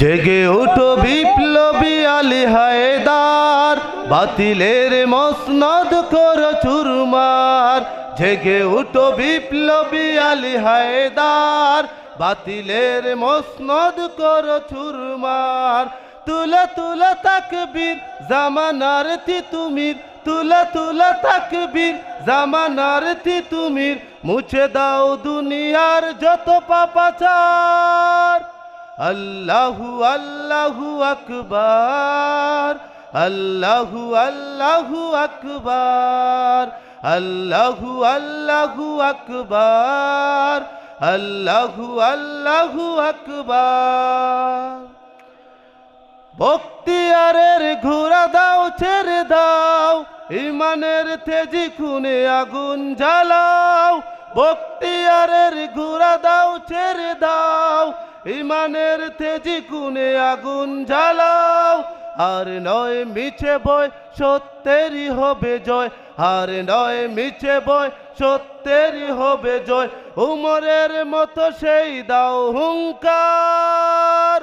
জেগে উঠো বিপ্লবী আলী হায়দার, বাতিলের মসনদ কর চুরমার। জেগে উঠো বিপ্লবী আলী হায়দার, বাতিলের মসনদ কর চুরমার। তুলা তুলা তাকবীর, জামানার তিতুমির। তুলা তুলা তাকবীর, জামানার তিতুমির। মুছে দাও দুনিয়ার যত পাপাচার। আল্লাহু আল্লাহু আকবার, আল্লাহু আল্লাহু আকবার, আল্লাহু আল্লাহু আকবার, আল্লাহু আল্লাহু আকবার। বক্তিয়ারের ঘোরা দাও, ছেড়ে দাও, ইমানের তেজি খুনে আগুন জ্বালাও। বক্তিয়ারের ঘোরা দাও, ছেড়ে দাও ইমানের তেজি খুনে আগুন জ্বালাও, আর নয় মিছে বয় সত্যেরই হবে জয়, আর নয় মিছে বয় সত্যেরই হবে জয়, উমরের মতো সেই দাও হুঙ্কার।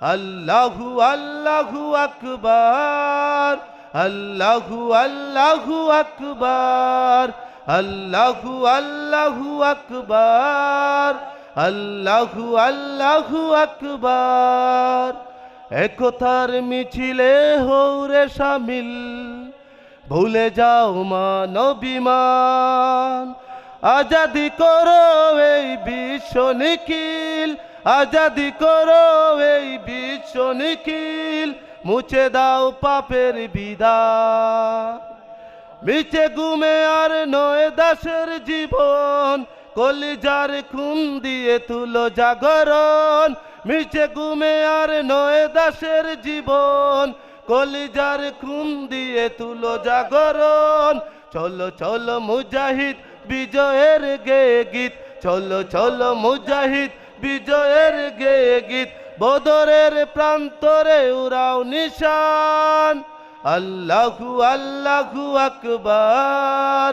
আল্লাহু আল্লাহু আকবার, আল্লাহু আল্লাহু আকবার, আল্লাহু আল্লাহু আকবার। আল্লাহু আল্লাহু আকবার। একতার মিছিলে হৌরে সামিল। ভুলে যাও মানবিমান। আজাদি করো এই বিশ্ব নিখিল। আজাদি করো এই বিশ্ব নিখিল। মুছে দাও পাপের বিদা। মিছে গুমে আর নয় দাসের জীবন। কলিজার খুন দিয়ে তুলো জাগরণ মিছে গুমে আর নয় দাসের জীবন। কলিজার খুন দিয়ে তুলো জাগরণ, চলো চলো মুজাহিদ বিজয়ের গে গীত, চলো চলো মুজাহিদ বিজয়ের গে গীত, বদরের প্রান্তরে উড়াও নিশান। আল্লাহু আল্লাহু আকবার।